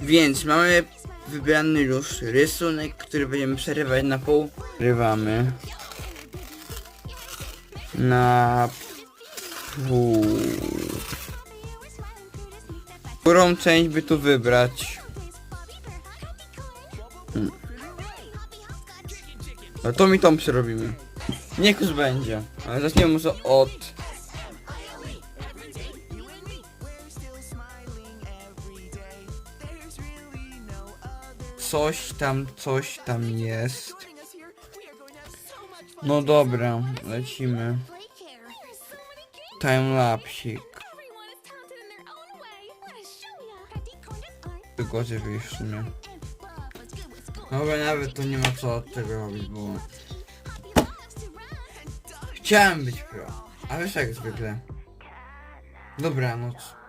Więc mamy wybrany już rysunek, który będziemy przerywać na pół. Rywamy. Na pół. Którą część by tu wybrać? Hmm. No to mi tą przerobimy. Niech już będzie. Ale zaczniemy może od... Coś tam, coś tam jest. No dobra, lecimy. Timelapsik. Tylko żeby w sumie. Dobra, nawet to nie ma co od tego robić, bo... Chciałem być pro, ale już jak zwykle. Dobranoc.